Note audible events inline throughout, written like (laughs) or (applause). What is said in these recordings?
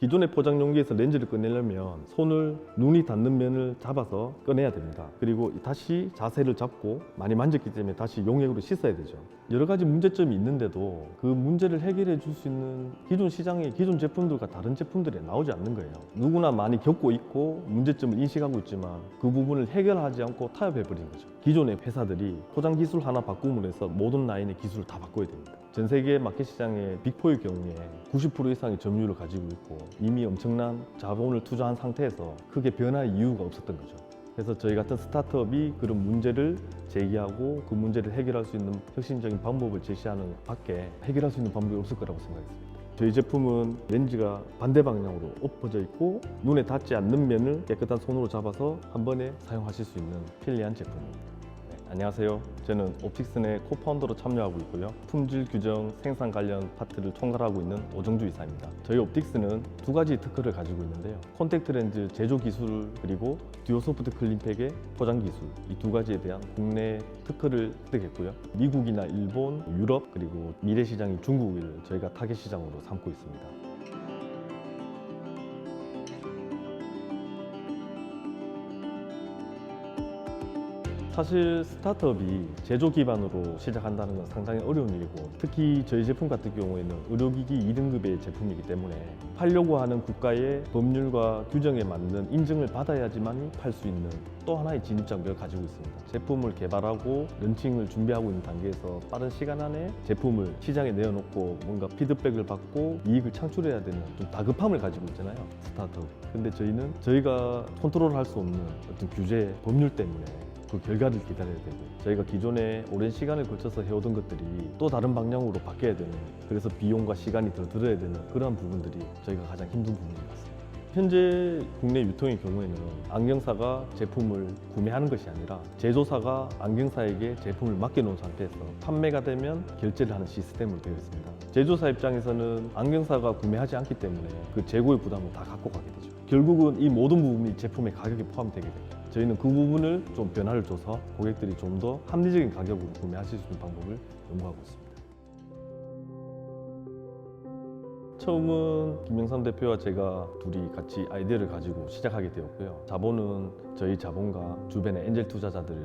기존의 포장 용기에서 렌즈를 꺼내려면 손을 눈이 닿는 면을 잡아서 꺼내야 됩니다. 그리고 다시 자세를 잡고 많이 만졌기 때문에 다시 용액으로 씻어야 되죠. 여러 가지 문제점이 있는데도 그 문제를 해결해 줄 수 있는 기존 시장의 기존 제품들과 다른 제품들이 나오지 않는 거예요. 누구나 많이 겪고 있고 문제점을 인식하고 있지만 그 부분을 해결하지 않고 타협해 버린 거죠. 기존의 회사들이 포장 기술 하나 바꿈으로 해서 모든 라인의 기술을 다 바꿔야 됩니다. 전 세계 마켓 시장의 빅4의 경우에 90% 이상의 점유율을 가지고 있고 이미 엄청난 자본을 투자한 상태에서 크게 변할 이유가 없었던 거죠. 그래서 저희 같은 스타트업이 그런 문제를 제기하고 그 문제를 해결할 수 있는 혁신적인 방법을 제시하는 밖에 해결할 수 있는 방법이 없을 거라고 생각했습니다. 저희 제품은 렌즈가 반대 방향으로 엎어져 있고 눈에 닿지 않는 면을 깨끗한 손으로 잡아서 한 번에 사용하실 수 있는 편리한 제품입니다. 네, 안녕하세요. 저는 옵틱슨의 코파운더로 참여하고 있고요. 품질 규정, 생산 관련 파트를 총괄하고 있는 오정주 이사입니다. 저희 옵틱스는 두 가지 특허를 가지고 있는데요. 콘택트 렌즈 제조 기술 그리고 듀오 소프트 클린팩의 포장 기술 이 두 가지에 대한 국내 특허를 획득했고요. 미국이나 일본, 유럽 그리고 미래 시장인 중국을 저희가 타겟 시장으로 삼고 있습니다. 사실 스타트업이 제조 기반으로 시작한다는 건 상당히 어려운 일이고 특히 저희 제품 같은 경우에는 의료기기 2등급의 제품이기 때문에 팔려고 하는 국가의 법률과 규정에 맞는 인증을 받아야지만 팔 수 있는 또 하나의 진입 장벽을 가지고 있습니다. 제품을 개발하고 런칭을 준비하고 있는 단계에서 빠른 시간 안에 제품을 시장에 내어놓고 뭔가 피드백을 받고 이익을 창출해야 되는 좀 다급함을 가지고 있잖아요. 스타트업. 근데 저희는 저희가 컨트롤할 수 없는 어떤 규제, 법률 때문에 그 결과를 기다려야 되고 저희가 기존에 오랜 시간을 걸쳐서 해오던 것들이 또 다른 방향으로 바뀌어야 되는 그래서 비용과 시간이 더 들어야 되는 그러한 부분들이 저희가 가장 힘든 부분인 것 같습니다. 현재 국내 유통의 경우에는 안경사가 제품을 구매하는 것이 아니라 제조사가 안경사에게 제품을 맡겨놓은 상태에서 판매가 되면 결제를 하는 시스템으로 되어 있습니다. 제조사 입장에서는 안경사가 구매하지 않기 때문에 그 재고의 부담을 다 갖고 가게 되죠. 결국은 이 모든 부분이 제품의 가격에 포함되게 됩니다. 저희는 그 부분을 좀 변화를 줘서 고객들이 좀 더 합리적인 가격으로 구매하실 수 있는 방법을 연구하고 있습니다. 처음은 김영삼 대표와 제가 둘이 같이 아이디어를 가지고 시작하게 되었고요. 자본은 저희 자본과 주변의 엔젤 투자자들을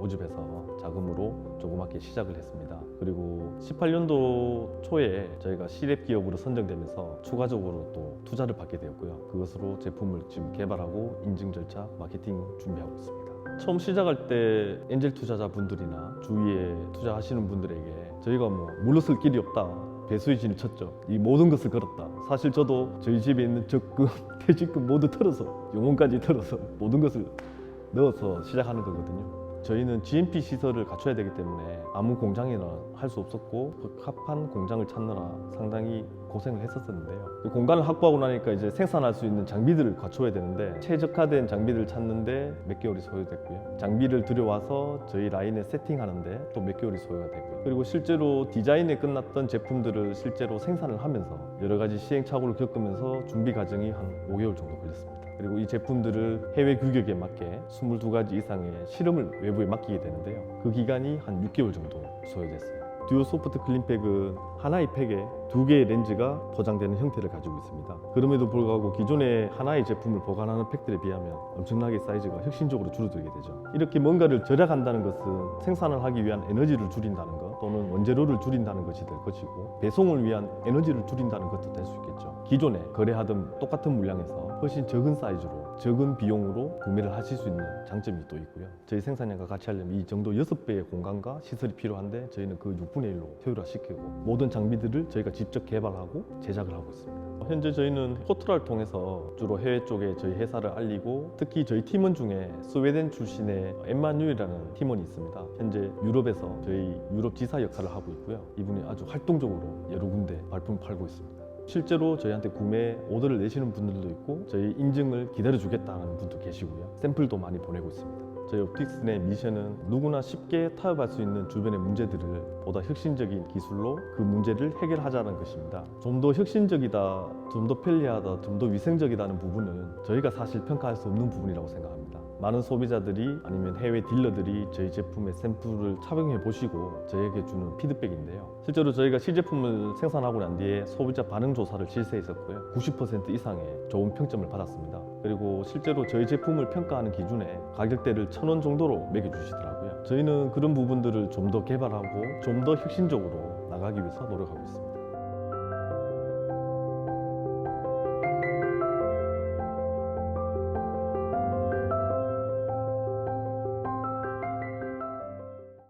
모집해서 자금으로 조그맣게 시작을 했습니다. 그리고 18년도 초에 저희가 시랩 기업으로 선정되면서 추가적으로 또 투자를 받게 되었고요. 그것으로 제품을 지금 개발하고 인증 절차, 마케팅 준비하고 있습니다. 처음 시작할 때 엔젤 투자자분들이나 주위에 투자하시는 분들에게 저희가 뭐 물러설 길이 없다. 배수의 진을 쳤죠. 이 모든 것을 걸었다. 사실 저도 저희 집에 있는 적금, (laughs) 퇴직금 모두 털어서 용원까지 털어서 모든 것을 넣어서 시작하는 거거든요. 저희는 GMP 시설을 갖춰야 되기 때문에 아무 공장이나 할 수 없었고 적합한 공장을 찾느라 상당히 고생을 했었는데요. 그 공간을 확보하고 나니까 이제 생산할 수 있는 장비들을 갖춰야 되는데 최적화된 장비를 찾는데 몇 개월이 소요됐고요. 장비를 들여와서 저희 라인에 세팅하는데 또 몇 개월이 소요가 됐고요. 그리고 실제로 디자인에 끝났던 제품들을 실제로 생산을 하면서 여러 가지 시행착오를 겪으면서 준비 과정이 한 5개월 정도 걸렸습니다. 그리고 이 제품들을 해외 규격에 맞게 22가지 이상의 실험을 외부에 맡기게 되는데요. 그 기간이 한 6개월 정도 소요됐어요. 듀오 소프트 클린팩은 하나의 팩에 두 개의 렌즈가 포장되는 형태를 가지고 있습니다. 그럼에도 불구하고 기존의 하나의 제품을 보관하는 팩들에 비하면 엄청나게 사이즈가 혁신적으로 줄어들게 되죠. 이렇게 뭔가를 절약한다는 것은 생산을 하기 위한 에너지를 줄인다는 것 또는 원재료를 줄인다는 것이 될 것이고 배송을 위한 에너지를 줄인다는 것도 될 수 있겠죠. 기존에 거래하던 똑같은 물량에서 훨씬 적은 사이즈로 적은 비용으로 구매를 하실 수 있는 장점이 또 있고요. 저희 생산량과 같이 하려면 이 정도 6배의 공간과 시설이 필요한데 저희는 그 6분의 1로 효율화시키고 모든 장비들을 저희가 직접 개발하고 제작을 하고 있습니다. 현재 저희는 포트라를 통해서 주로 해외 쪽에 저희 회사를 알리고 특히 저희 팀원 중에 스웨덴 출신의 엠마뉴이라는 팀원이 있습니다. 현재 유럽에서 저희 유럽 지사 역할을 하고 있고요. 이분이 아주 활동적으로 여러 군데 발품 팔고 있습니다. 실제로 저희한테 구매 오더를 내시는 분들도 있고 저희 인증을 기다려 주겠다는 분도 계시고요. 샘플도 많이 보내고 있습니다. 저희 옵틱슨의 미션은 누구나 쉽게 타협할 수 있는 주변의 문제들을 보다 혁신적인 기술로 그 문제를 해결하자는 것입니다. 좀 더 혁신적이다 좀 더 편리하다, 좀 더 위생적이다는 부분은 저희가 사실 평가할 수 없는 부분이라고 생각합니다. 많은 소비자들이 아니면 해외 딜러들이 저희 제품의 샘플을 착용해 보시고 저희에게 주는 피드백인데요. 실제로 저희가 시제품을 생산하고 난 뒤에 소비자 반응 조사를 실시했었고요. 90% 이상의 좋은 평점을 받았습니다. 그리고 실제로 저희 제품을 평가하는 기준에 가격대를 천 원 정도로 매겨주시더라고요. 저희는 그런 부분들을 좀 더 개발하고 좀 더 혁신적으로 나가기 위해서 노력하고 있습니다.